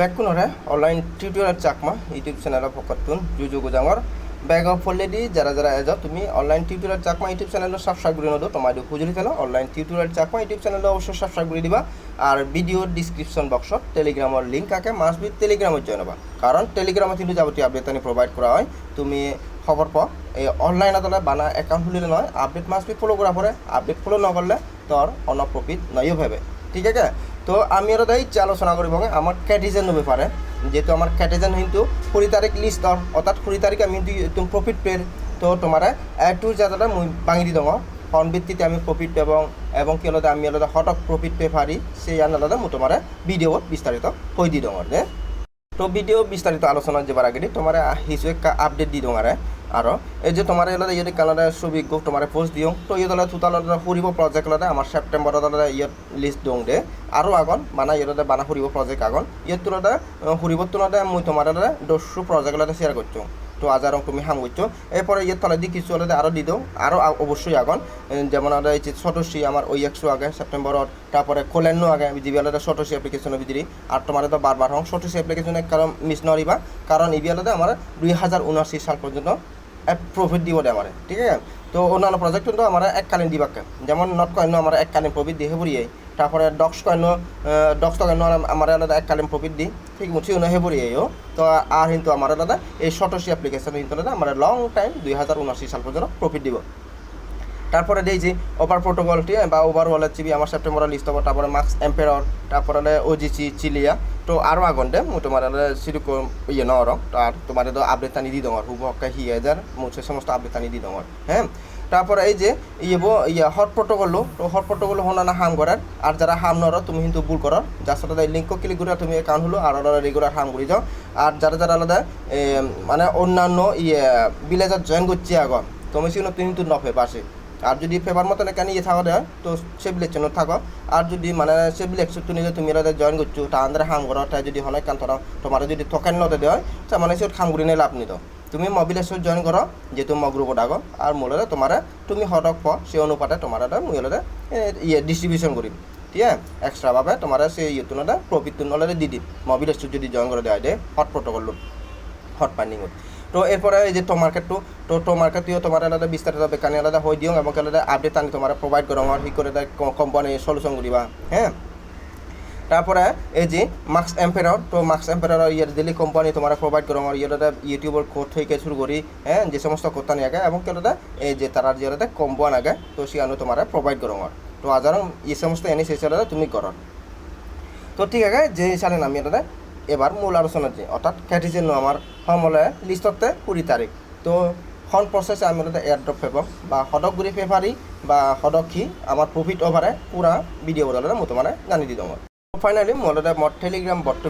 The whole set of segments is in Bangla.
বেকুনরে online tutorial Chakma YouTube channel পকতুন, জুজু গুজাঙর। ব্যাগ অফ অলরেডি যারা যারা এজ তুমি online tutorial Chakma YouTube channel subscribe করে নদো তোমার খুঁজলি তেল online tutorial Chakma YouTube channel অবশ্যই সাবস্ক্রাইব করে দিবা। আর ভিডিও ডিসক্রিপশন বক্সত টেলিগ্রামের লিঙ্ক আকে মাস বি টেলিগ্রামত জয়েন হবা। কারণ টেলিগ্রামত কিন্তু যাবতীয় আপডেট আনি প্রোভাইড করা হয়। তুমি খবর পাও, এই অনলাইন আদলে বানা একাউন্ট খুলিলে নয় আপডেট মাস বি ফলো করা পরে। আপডেট ফলো নকরলে তোর অন প্রফিট নয়ও ভাবে ঠিক আছে? তো আমি আরও তাই আলোচনা কৰিব আমার ক্যাটিজেন ব্যাপারে যেহেতু আমার ক্যাটিজেন কিন্তু কুড়ি তারিখ লিস্ট অর্থাৎ কুড়ি তারিখ আমি কিন্তু একদম প্রফিট পেয়ে তো তোমার টু জায়গাটা মুই ভাঙি দিদ হর্ন ভিত্তিতে আমি প্রফিট এবং এবং কি আলাদা আমি আলাদা হঠাৎ প্রফিট পেয়ে পারি সেই আলাদা মু তোমার ভিডিও বিস্তারিত হয়ে দি দে। তো ভিডিও বিস্তারিত আলোচনা যাবার আগে তোমার হিসুয়ে আপডেট দি দঙারে আরে। এই যে তোমার এলাদা ইয়ে কালারে গো তোমার পোস্ট দিও, তো ইয়ে দলে তুতাল ফুরিব প্রজেক্ট লদে আমার সেপ্টেম্বর দলে ইয়ে লিস্ট দিও দে। আৰু আগন মানে ইয়ে বানা ফুরিব প্রজেক্ট আগন ইয়ে তুলতে ফুরিব তুলতে মুই তোমার দস্যু প্রজেক্ট লদে শেয়ার করছ তো আজ আর তুমি হাম করছ এরপরে ইয়ে তলে দি কিছু হলে আরও দি দেও। আরও অবশ্যই আগন। যেমন এই যে ছোটসি আমার ওই একশো আগে, সেপ্টেম্বরত। তারপরে কোলেন্নো আগে যিবিলাতে ছোটসি এপ্লিকেশন বিদিরি আর তোমার তো বারবার হং। ছোটসি এপ্লিকেশন কারণ মিস নরিবা কারণ ইবিলাতে আমার দুই হাজার উনআশি সাল পর্যন্ত প্রফিট দিব দে আমার। ঠিক আছে? তো অন্যান্য প্রজেক্ট কিন্তু আমার এককালীন দিবাকে। যেমন নট কয়েন আমার এককালীন প্রফিট দিয়ে হেবুড়িয়ে তারপরে ডক্স কয়েন ডক্স কয়েন আমার আলাদা এককালীন প্রফিট দি। ঠিক মুছি উনি হেবুড়িয়েও তো আর কিন্তু আমার আলাদা, এই শর্টসি অ্যাপ্লিকেশন কিন্তু আলাদা, আমার লং টাইম দুই হাজার উনআশি সাল পর্যন্ত প্রফিট দিব। তারপরে দেই যে ওভার প্রোটোকলটি বা ওভার ওয়ালেট চিবি আমার সেপ্টেম্বরের লিস্ট হব, তারপরে মার্কস এম্পেরর তারপরে ওজিচি চিলিয়া তো আরও আগন দে, মু তোমার সিরুক ইয়ে নর তো আর তোমার তো আপডেট আনি দি দঙর হুব হকা হি হাজার মু সে সমস্ত আপডেট আনি দি দঙর হ্যাঁ? তারপরে এই যে ইয়েবো ইয়ে হট প্রোটোকল হট প্রোটোকল হন না হাম করার। আর যারা হাম নর, তুমি কিন্তু ভুল করো। যার সাথে লিঙ্ক ক্লিক করে তুমি অ্যাকাউন্ট হলো, আর ওরা রেগুলার হাম করে যাও। আর যারা যারা আলাদা মানে অন্যান্য ইয়ে বিলেজার জয়েন করছি আগন তুমি সেগুলো তুমি কিন্তু নফে পাশে আর যদি ফেভার মতন এখানে ইয়ে থাকা দেয়, তো সে বিলেকশন থাকো। আর যদি মানে সে বিলেকশন নিলে তুমি এরা জয়েন করছ তা আন্দারে হাম করো তাই যদি হনে কান তোরা তোমার যদি থকেন নতে দেয় তা মানে সে খাম করে নিয়ে লাভ নিত তুমি মবিলেশন জয়েন করো, যেহেতু ম গ্রুপত আগ আর মূলরে তোমার তুমি হটক প সেই অনুপাতে তোমার মূলরে ইয়ে ডিস্ট্রিবিউশন করিম ঠিক আছে? এক্সট্রাভাবে তোমার সেই ইয়ে তুলনাতে প্রফিট তুলনাতে দি দিম। মবিলেশন যদি জয়েন করে দেওয়া দেয় হট প্রোটোকল হট পাইনিংত তো। এরপরে এই যে টো মার্কেটটো তো টো মার্কেটটিও তোমার আলাদা বিস্তারিত বেকানি আলাদা হয়ে দিও এবং আলাদা আপডেট আনি তোমার প্রোভাইড করো আর হি করে কোম্পানি সলিউশন করিবা হ্যাঁ তারপরে এই যে মার্কস এম্পেরর তো মার্কস এম্পেরর ইয়ার দিল্লি কোম্পানি তোমার প্রোভাইড করো আর ইয়ার ইউটিউবের কোড থেকে শুরু করি হ্যাঁ যে সমস্ত কোত্তানি আগে, এবং কেলাদা এই যে তারা যে কোম্পান আগে, তো সিয়ানো তোমার প্রোভাইড করো আর তো আজার, এই সমস্ত এনে সেই তুমি করো। তো ঠিক আছে, যে সালে নামি এটা এবার মূল আলোচনা যে, অর্থাৎ ক্যাটিজেন আমার সমলে লিষ্টতে কুড়ি তারিখ। তো খন প্রসেসে আমি এটা এয়ারড্রপ ফেব বা সদক গুড়ি ফেভারি বা সদক সি আমার প্রফিট ওভারে পুরা ভিডিও বদলে মতো মানে জানি দি দঙর ফাইনালি মোৰ দাদা মোৰ টেলিগ্ৰাম বটটো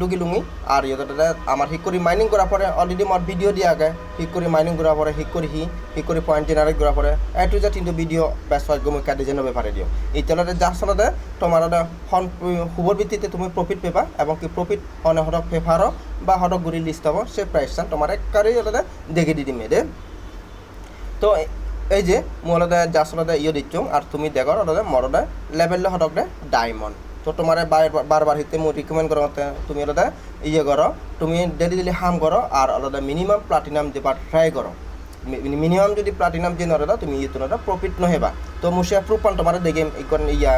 ডুগি লুঙি। আর ইয়ে দাদা আমার হিক করে মাইনিং করার পরে অলরেডি মোর ভিডিও দিয়ে আগে। হিক করে মাইনিং করার পরে হিক করে হি হিক করে পয়েন্ট জেনারেট করার পরে এ টু জেড কিন্তু ভিডিও বেশ হয় গমি কাটি যেন ব্যাপারে দিও। এতিয়ালৈকে যা তোমাৰ দাদা সন শুভৰ ভিত্তিতে তুমি প্ৰফিট পেবা এবং কি প্ৰফিট অনে সদক পেপাৰ বা সদক গুড়ি লিষ্ট হ'ব সেই প্ৰাইচটা তোমাৰ একাৰি দাদা, দেখি দি দিম তো এই যে মোৰ আলাদা যা আচলতে ইয়ে দিচ্ছ আর তুমি দেখো আলাদা মরদা লেভেল দে ডায়মন্ড তো তোমার বারবার হিতে মু রিকমেন্ড করো তুমি আলাদা ইয়ে করো, তুমি ডেলি ডেলি হাম করো আর আলাদা মিনিমাম প্লাটিনাম দেবার ট্রাই করো। মিনিমাম যদি প্লাটিনাম যে নরে তুমি ইয়ে তোরা প্রফিট নহেবা। তো মুসে প্রুফ পান তোমার দেখে ইয়া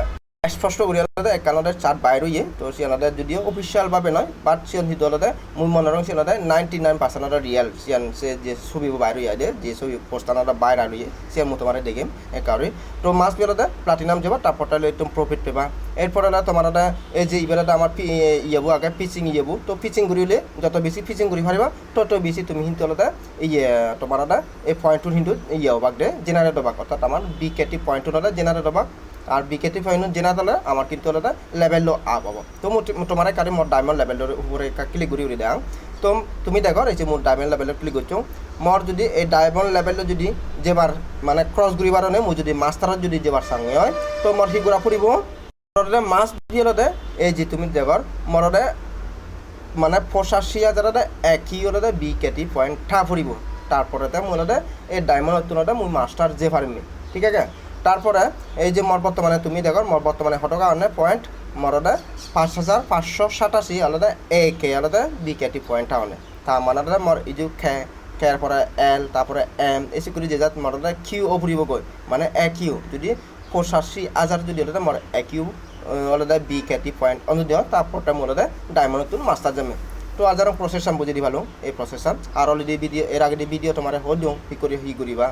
স্পষ্ট কৰি আলাদা একাউণ্টতে চাৰ্ট বাইৰ ইয়ে তো সিয়ানতে যদিও অফিচিয়ালভাৱে নহয় বাট সিয়ান সিটো আলাদা মোৰ মনৰ সিয়ানতে নাইনটি নাইন পার্সেন্ট রিয়াল সিয়ান সে যে ছবি বাইর ইয়ে যে ছবি পোস্টানটা বাইর আর ইয়ে সিয়ান মতো তোমার দেখিম একাউরি তো মাছ বেলাতে প্লাটিনাম যাবা তারপরটা একদম প্রফিট পেবা। এরপর তোমার এই যে ইবেলাতে আমার ইয়েবো, আগে পিচিং ইয়েবো, তো পিচিং ঘুরিলে যত বেশি পিচিং ঘুরি পারিবা তত বেশি তুমি হিন্তু আলাদা ইয়ে তোমার এই পয়েন্টটোর হিন্তু ইয়ে হবাক দে জেনারেট হবাক অর্থাৎ আমার বি কেটি পয়েন্টটোর আলাদা জেনারেট হবাক আর বিকেটি ফাইন তালে আমার কিন্তু আলাদা লেভেল আপ হব। তো তোমার কারি মোর ডায়মন্ড লেভেলের উপরে ক্লিক করি উড়ি দেয় তো তুমি দেখো এই যে মোর ডায়মন্ড লেভেলের ক্লিক করছ মোর যদি এই ডায়মন্ড লেভেলের যদি যেবার মানে ক্রস ঘুরিবার নে মই যদি মাস্টারত যদি যেবার সঙ্গে হয়, তো মোর সি ঘুরা ফুরিব মরদে মাছ দিয়েলতে এই যে তুমি দেখর মরদে মানে পঁচাশি হাজারতে একই হলে বি কেটি পয়েন্ট ঠা ফুরিব তারপরে মই এই ডায়মন্ড তুলতে মই মাস্টার যে পারিনি ঠিক আছে? তারপরে এই যে মোর বর্তমানে তুমি দেখো মোর বর্তমানে হটো কারণে পয়েন্ট মরদে পাঁচ হাজার পাঁচশো সাতাশি আলাদা এ কে আলাদা বি কেটি পয়েন্ট আনে তার মানে মর যে খে খেয়ার পরে এল তারপরে এম এসি করে যে যাত মরদে কিউ ও ফুরিব গৈ মানে এ কিউ যদি পঁচাশি হাজার যদি আলাদা মর এ কিউ আলাদা বি কেটি পয়েন্ট অনুদিও তারপরটা মোৰ আলাদা ডায়মন্ড তুন মাস্টার যামে তো আজার প্রসেস আমি বুঝে দি ভালো এই প্রসেস আর অলরেডি ভিডিও এর আগে ভিডিও তোমার হো দিও হি করি হি করিবা?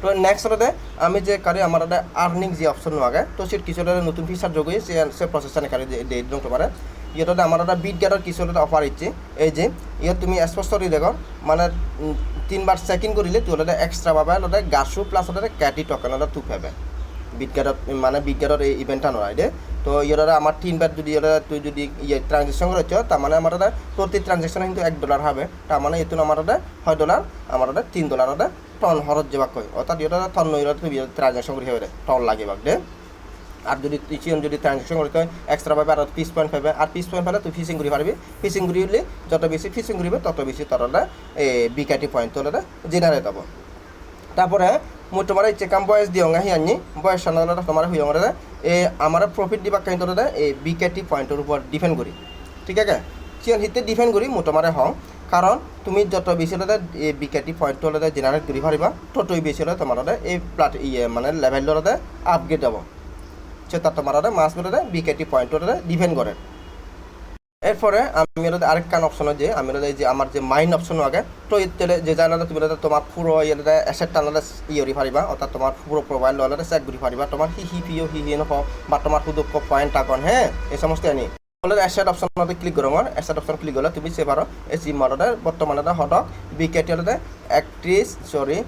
তো নেক্সট হতে আমি যে কারি আমার আর্নিং যে অপশন আগে তো সেটা কিছু নতুন ফিচার যোগ হয়ে সে প্রসেসটা কারি দিয়ে দিলাম তোমার ইয়েটাতে আমার একটা বিট গেটার কিছু একটা অফার ইচ্ছে এই যে ইয়ে তুমি স্পষ্ট করে দেখো মানে তিনবার চেকিং করিলে তুই ওটা এক্সট্রা পাবে ওটা গাছু প্লাস ওটা ক্যাটি টকেন ওটা তু পাবে। বিটগেটত মানে বিটগেটর এই ইভেন্টটা নয় দে। তো ইয়ারা আমার তিনবার যদি ইয়ারা তুই যদি ইয়ে ট্রানজেকশন করেছ তার মানে আমার প্রতি ট্রানজেকশন কিন্তু এক ডলার হবে। তার মানে এতুন আমার ছয় ডলার আমার তিন ডলার টন হরত যাবাক কয়। অর্থাৎ টন নইরা তুই ট্রানজেকশন করি হবে টন লাগে বাক দে। আর যদি চিয়ন যদি ট্রানজেকশন করতে হয় এক্সট্রা পাবে আর পিস পয়েন্ট পাবে আর পিস পয়েন্ট পেলে তুই ফিশিং করি পারবি। ফিশিং করি হলে যত বেশি ফিশিং করিবে, তত বেশি তোর এই বিকাটি পয়েন্ট তোর জেনারেট হব। তারপরে, মই তোমার ইচ্ছে কাম বয়স দিও আহি আনি বয়স সাধারণত তোমার হইও আমার এ, আমার প্রফিট দিবা কিন্তু এই বিকেটি পয়েন্টের উপর ডিপেন্ড করি। ঠিক আছে? চিয়ন হিতে ডিপেন্ড করি, মই তোমার হওঁ কাৰণ তুমি যত বেছি হলে এই বিকেটি পয়েন্ট হলে জেনারেট করি পারিবা ততই বেশি হলে তোমার এই প্লাট ইয়ে মানে লেভেলতে আপগ্রেড যাব সেটা তোমার মাছ বেরোতে বিকেটি পয়েন্ট ডিপেন্ড করে এরপরে আমি ওদের আরেকখান অপশন যে আমি যে আমার যে মাইন অপশন আগে, তো এতে যে জানালে তুমি তোমার পুরো ইয়ে এসেট টানালে ইয়ে করি পারিবা অর্থাৎ তোমার পুরো প্রোফাইল ললে চেক করি পারিবা তোমার হি হি পিও হি হি নহ বা তোমার শুধু পয়েন্ট টাকন হ্যাঁ এই সমস্ত আনি হলে এসেট অপশনতে ক্লিক করো আমার। এসেট অপশন ক্লিক করলে তুমি পারো এই জিম মারতে বর্তমানে হটক বিকেটি হলে একত্রিশ সরি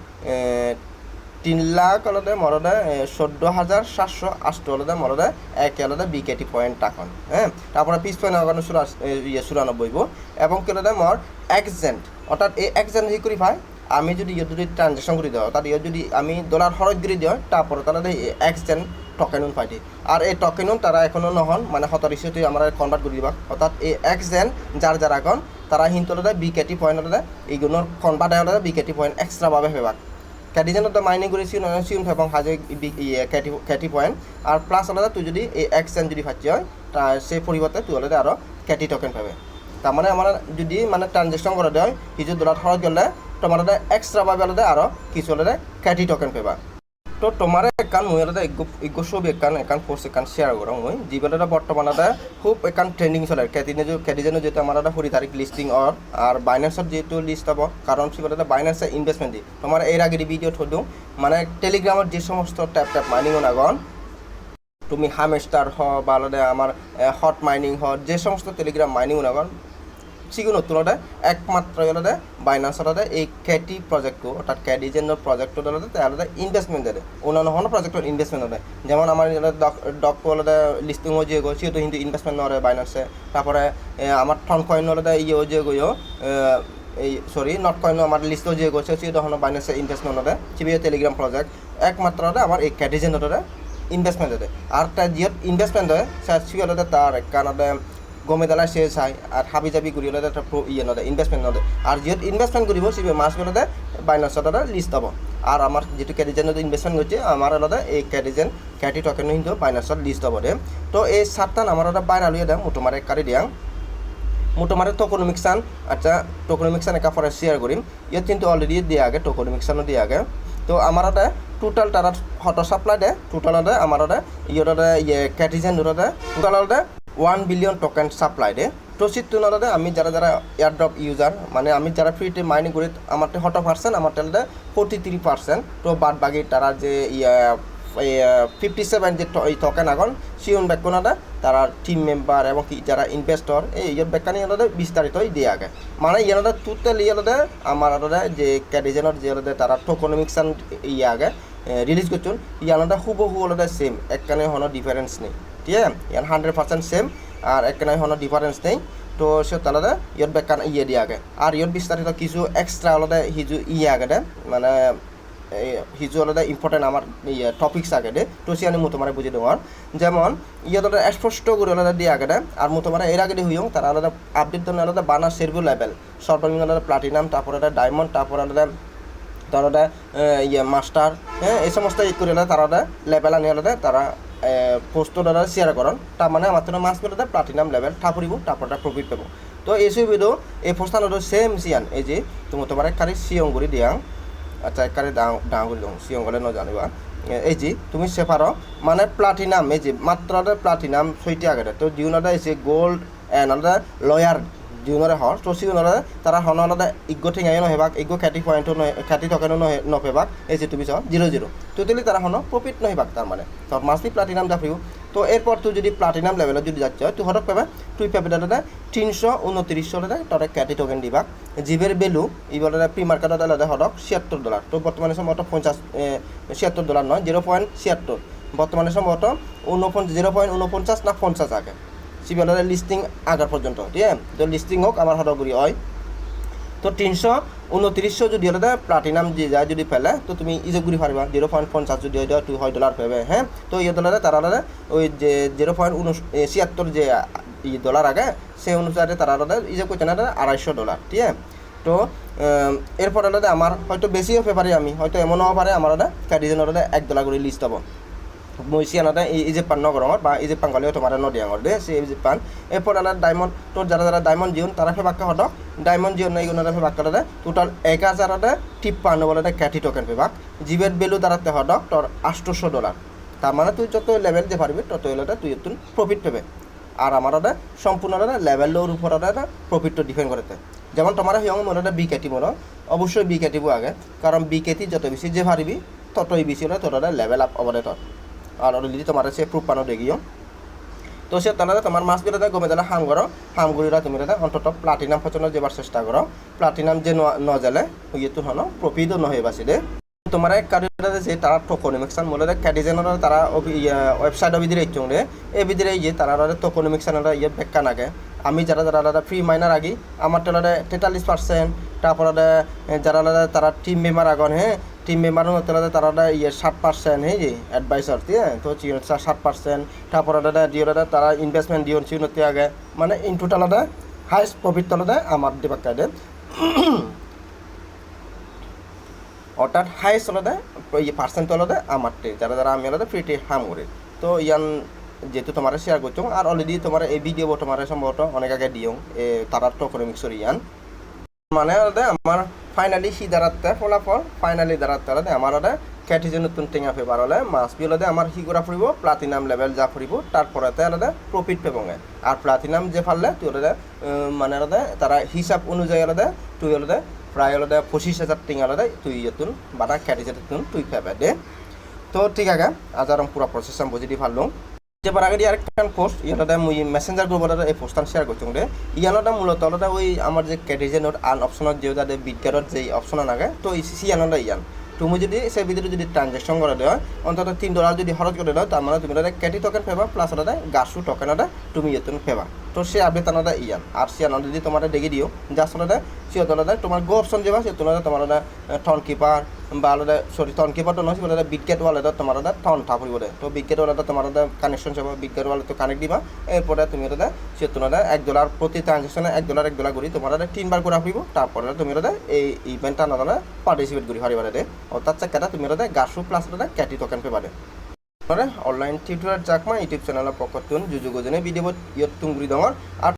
তিন লাখ হলদে মরদে চৈধ্য হাজার সাতশো আষ্ট হলদে মরদে এক হলদে বিকেটি পয়েন্ট টাকন হ্যাঁ? তারপরে পিস পয়েন্ট আগানো চুরা ইয়ে চুরানব্বইব এবং কি হলদে মর এক্সেন্ট অর্থাৎ এই এক্সেন্ট হি করি ভাই? আমি যদি ইয়ে যদি ট্রানজেকশন করে দেওয়া অর্থাৎ ইয়ে যদি আমি ডলার খরচ করে দিও তারপরে তাহলে এক্সচেঞ্জ টকেনুন পাই দিয়ে আর এই টকেনুন তারা এখনও নহন মানে সতৰ ইস্যুতে আমাৰ কনভার্ট কৰি দিবা। অর্থাৎ এই এক্সেন যার যার এখন তারা হিন্তলতে বিকেটি পয়েন্টতে এইগুলোর কনভার্ট হলে বিকেটি পয়েন্ট এক্সট্রাভাবে হেবাক ক্যাটিজেনত মাইনিং করে সিউন সিউন ফেবং হাজে ক্যাটি পয়েন্ট আর প্লাস আলাদা তুই যদি এই এক্সচেঞ্জ যদি ফাঁচি হয়, তা, সেই পরিবর্তে তুই আলাদা আরও ক্যাটি টোকেন পাবে। তার মানে আমার যদি মানে ট্রানজেকশন করে দেয় কিছু ডলার খরচ গেলে তোমার এক্সট্রাভাবে আলাদা আরও কিছু আলাদা ক্যাটি টোকেন পাবা তো তোমার একান মই আলাদা ইগো ছবি একান একান পোস্ট একান শেয়ার করো মই। যিবিলাক বর্তমান এটা খুব একান ট্রেন্ডিং চলে। কেটিনে কেটিজেনো যেহেতু আমার এটা কুড়ি তারিখ লিস্টিং অর আর বাইন্যান্সত যেহেতু লিস্ট হব কারণ সেগুলো এটা বাইন্যান্সে ইনভেস্টমেন্ট দি। তোমার এর আগে ভিডিও থৈ দিওঁ। মানে টেলিগ্রামের যে সমস্ত ট্যাপ ট্যাপ মাইনিং আগন তুমি হামেস্টার হ বা আলাদা আমার হট মাইনিং হ যে সমস্ত টেলিগ্রাম মাইনিং আগন যিকোনো তুলতে একমাত্র হলতে বাইনান্সতে এই কেটি প্রজেক্টটো অর্থাৎ ক্যাডিজেনের প্রজেক্টটো হলতে তাহলে ইনভেস্টমেন্ট দেয়। অন্যান্য হন প্রজেক্টর ইনভেস্টমেন্ট দেয় যেমন আমার ডক হলতে লিস্টিং হয়ে গো সিও কিন্তু ইনভেস্টমেন্ট নরে বাইনান্সে তারপরে আমার ঠন কয়েন হলতে ইয়ে হয়ে গো এই সরি নট কয়েন আমার লিস্ট হয়ে গেছে সিও তখন বাইনান্সে ইনভেস্টমেন্ট হতে সিবিও টেলিগ্রাম প্রজেক্ট একমাত্র আমার এই ক্যাডিজেন হতে ইনভেস্টমেন্ট হতে আর তার যিহত ইনভেস্টমেন্ট হয় হলতে তার কারণে গমে দালা সে চাই, আর হাবি জাবি কৰি হ'লে প্ৰ ইয়ে নদে ইনভেষ্টমেণ্ট নদে। আৰু যিহেতু ইনভেষ্টমেণ্ট কৰিব চিবে মাছ গ'লে বাইনাছত এটা লিষ্ট হ'ব আর আমার যেটো ক্যাডিজেনত ইনভেষ্টমেণ্ট করছে আমার আলাদা এই ক্যাডিজেন ক্যাটি টকেন কিন্তু বাইনাছত লিষ্ট হ'ব দে। তো এই সাতটান আমার একটা বাইনা লুয়ে দেয় মোটামারে কারি দিয়াং। মোটামারে টোকনমিক্সান আচ্ছা টোকনমিক্সান একা পরে শেয়ার করিম ইয়াত কিন্তু অলরেডি দিয়ে আগে টোকনমিক্সানো দিয়ে আগে। তো আমার এটা টোটাল তারা হট সাপ্লাই দে টোটালতে আমার ইয়ে ক্যাটিজেন দুটাতে টোটালতে ওয়ান বিলিয়ন টোকেন সাপ্লাই দে। তো সিটুনালতে আমি যারা যারা এয়ারড্রপ ইউজার মানে আমি যারা ফ্রিতে মাইনিং করি আমার হট পার্সেন্ট আমার তাহলে ফোর্টি থ্রি পার্সেন্ট তো বাদ বাকি তারা যে ফিফটি সেভেন যে টোকেন আগন সিওন বেকনাদা তারা টিম মেম্বার এবং কি যারা ইনভেস্টর এই ইয়ার বেকানি ইয়ালদে বিস্তারিত দিয়ে আগে। মানে ইয়ালদে টোটাল ইয়ালদে আমার আলাদা যে ক্যাডিজেনের যে আলাদা তারা টোকনমিক্সান ইয়ে আগে রিলিজ করছেন ইয়ালদে হুবহু আলাদা সেম একখানে হনো ডিফারেন্স নেই। ঠিক আছে ইয়ান হান্ড্রেড পার্সেন্ট সেম আর একখানে হনো ডিফারেন্স নেই। তো সে তাহলে ইয়ার বেকান ইয়ে দিয়ে আগে। আর ইয়ার বিস্তারিত কিছু এক্সট্রা আলাদা হিজু ইয়ে আগে দে মানে সিজু আলাদা ইম্পর্টেন্ট আমার ইয়ে টপিক্স আগে দে। তো সে আমি তোমার বুঝে দেওয়ার যেমন ইয়ে আলাদা স্পষ্ট করে আলাদা দিয়ে আগে দে, আর তোমার এর আগে হইও, তারা আলাদা আপডেট জন্য আলাদা বানা সেরবু লেভেল সর্বনিম্ন আলাদা প্লাটিনাম তারপর আলাদা ডায়মন্ড তারপর আলাদা, তারা ইয়ে মাস্টার হ্যাঁ এই সমস্ত ই করে তারা লেভেল আনি হলে তারা দ্বাৰা শ্বেয়াৰ কৰণ তাৰমানে আমাৰ তোমাৰ মাছ পেলাতে প্লাটিনাম লেভেল ঠাপুৰিব তাৰপৰা প্ৰফিট পাব। তো এই ছবিটো এই পোস্টানটো সেম সিয়ান এই যে তুমি তোমার একখারি সিয়ং করে দিয়াং আচ্ছা একখারি ডাঙ করে দিওঁ, সিয়ং গ'লে নজানিবা এই যে তুমি সেফার মানে প্লাটিনাম এই যে মাত্র প্লাটিনাম ছয়টি আগে তো দিউনতে এই যে গোল্ড এনতে লয়ার দিউনৰে হৰ তো সিউনৰে তারা হনতে ইগো ঠেঙাই নহবাক ইগো খেতি পইণ্টটো নহ খেতি থকেনো নহ নপেবাক এই যে তুমি চাও জিরো জিরো টোটালি তারা হন প্রফিট নহবাক তার মানে মাছ বি প্লাটিনাম জাফরিও তো এরপর তুই যদি প্লাটিনাম লেভেলত যদি যাচ্ছ তুই হঠাৎ পাবে তুই পাবি দাদা তিনশো উনত্রিশশো দাদা তোর ক্যাটি টোকেন দিবা জিবের বেলু ইবার প্রি মার্কেটত আলাদা হরক ছিয়াত্তর ডলার তো বর্তমানে সম্ভবত পঞ্চাশ ছিয়াত্তর ডলার নয় জিরো পয়েন্ট ছিয়াত্তর বর্তমানে সম্ভবত উনপঞ্চাশ জিরো পয়েন্ট উনপঞ্চাশ না পঞ্চাশ আগে। সিবিএলের লিস্টিং আগার পর্যন্ত, ঠিক আছে? তো লিস্টিং হোক আমার হরগুড়ি হয়। তো তিনশো উনত্রিশশো যদি হলে প্লাটিনাম যে যায় যদি ফেলে, তো তুমি ইজে ঘুরি পারবা জিরো পয়েন্ট পঞ্চাশ যদি হয় তুই হয় ডলার পাবে হ্যাঁ তো ইয়ে ডলারে তারা ওই যে জিরো পয়েন্ট উন ছিয়াত্তর যে ডলার আগে, সেই অনুসারে তারা ইজে করছে না আড়াইশো ডলার ঠিক আছে? তো এরপর আমার হয়তো বেশি হতে পারি আমি, হয়তো এমনও পারে আমার হলে ক্যাডিজেন হলে এক ডলার করে লিস্ট হব। মই সিয়ানাতে ইজিপ্ট পান নগরঙত বা ইজিপ্ট পান গলেও তোমার নদিয়াঙর দে সে ইজিপ্ট পান এরপর আনার ডায়মন্ড তোর যারা যারা ডায়মন্ড জিওন তারা ফে ফেবাক্কা হদক ডায়মন্ড জিওন নাই গুণারে ফেবাক্কা দে টোটাল এক হাজারতে টিপ্পান্ন বলে একটা ক্যাটি টোকেন ফেবাক জিবের বেলু তারাতে হদক তোর আটশোশো ডলার তার মানে তুই যত লেভেল যে পারবি তত হলে তুই তুই প্রফিট পেবে। আর আমার সম্পূর্ণ লেভেলের উপর প্রফিটটা ডিপেন্ড করতে যেমন তোমার হিয়ং মনে বি কেটি মনে অবশ্যই বি কেটিব আগে। কারণ বি কেটি যত বেশি যে পারবি ততই বেশি হলে তোর লেভেল আপ অবদে তোর আর অলরেডি তোমার সে প্রুফ পানো দেখিও। তো সে তাহলে তোমার মাছ বিরাতে গমে তাহলে হাম করো হাম করিরা তুমি তাহলে অন্তত প্লাটিনাম পছন্দ যাবার চেষ্টা করো প্লাটিনাম যে নজালে ইয়েতো হনো প্রফিটও নহে বাসি দে তোমার এক কারিটা যে তারা টোকনিমিক্সান বলে ক্যাডিজেনের তারা ওয়েবসাইট অবিদিরে ইচ্ছুং রে এ বিদিরে ইয়ে তারা টোকনিমিক্সানের ইয়ে বেক্কা নাগে। আমি যারা যারা ফ্রি মাইনার আগি আমার তাহলে তেতাল্লিশ পার্সেন্ট তারপরে যারা তারা টিম মেম্বার আগন হ্যাঁ টিম মেম্বার তাহলে তারা ইয়ে ষাট পার্সেন্ট হ্যাঁ যে অ্যাডভাইসার দিয়ে তো ষাট পার্সেন্ট তারপরে দিয়ে তারা ইনভেস্টমেন্ট দিয়ে চিনতে আগে। মানে ইন টোটাল হাইস্ট প্রফিট তলতে আমার দিবাক্কা দেন অর্থাৎ হাইস্ট হলদে ইয়ে পার্সেন্ট হলদে আমারটে যারা যারা আমি হলদে ফ্রিটি হাম করি। তো ইয়ান যেহেতু তোমার শেয়ার করছ, আর অলরেডি তোমার এই ভিডিও তোমার সম্ভবত অনেক আগে দিও এ তারার টোকনমিক্সর ইয়ান। মানে হলদে আমার ফাইনালি সি দাঁড়াতে, ফলাফল ফাইনালি দাঁড়াতে হলদে আমার হলদে ক্যাটিজে নতুন টেঙা পেবার হলে মাছ বি হলদে আমার সি করা ফুরিব প্লাটিনাম লেভেল যা ফুরিব তারপরেতে হলদে প্রফিট পেবঙে আর প্লাটিনাম যে ফাললে তুই হলদে মানে হলদে তারা হিসাব অনুযায়ী হলদে তুই হলদে প্রায় হলদে পঁচিশ হাজার টিঙা হলদে তুই ইয়েতুন বাটা ক্যাটিজে তুন তুই পেবে দে। তো ঠিক আছে আজ আর পুরো প্রসেস আমি বুঝি দি যেবার আগে আরেকটা পোস্ট ইয়ালাটা মুই মেসেঞ্জার গ্রুপ গ্রুপত এই পোস্টান শেয়ার করতে রে ইয়ালাটা মূলত আলাদা ওই আমার যে ক্যাডিজেনত আন অপশনত যে তাদের বিজ্ঞানত যে অপশন নাগে, তো সিয়ানটা ইয়ান। তুমি যদি সেই ভিতরে যদি ট্রানজ্যাকশন করে দেওয়া, অন্তত তিন ডলার যদি খরচ করে দাও তার মানে তুমি ক্যাটি টোকেন ফেবা প্লাস ওটা গাছু টোকেন ওটা তুমি ইয়েতুন ফেবা তো সে আপডেট আনাদা ইয়ান আর সে আনাদা যদি তোমার দেখি দিও। যার সাথে সে তোলাদা তোমার গো অপশন যাবা সে তোলাদা তোমার টন কিপার বা আলাদা সরি টন কিপার তো নয়, সে বিটকেট ওয়ালেটা তোমার টন থাপড়িব দে। তো বিটকেট ওয়ালেটা তোমার কানেকশন যাব বিটকেট ওয়ালে তো কানেক্ট দিবা। এরপরে তুমি ওটা সে তোলাদা এক ডলার প্রতি ট্রানজ্যাকশনে এক ডলার এক ডলার করি তোমার তিনবার করে ফুরিব তারপরে তুমি ওটা এই ইভেন্টটা আনাদা পার্টিসিপেট করি হারিবারে অর্থাৎ চাকাটা তুমি ওটা গাছু প্লাস ওটা ক্যাটি টোকেন পেবারে অনলাইন টিউটোরিয়াল চাকমা ইউটিউব চ্যানেলৰ পকতুন যুযুগজনে ভিডিঅ'ত ইয়ত তুংগুৰি আৰু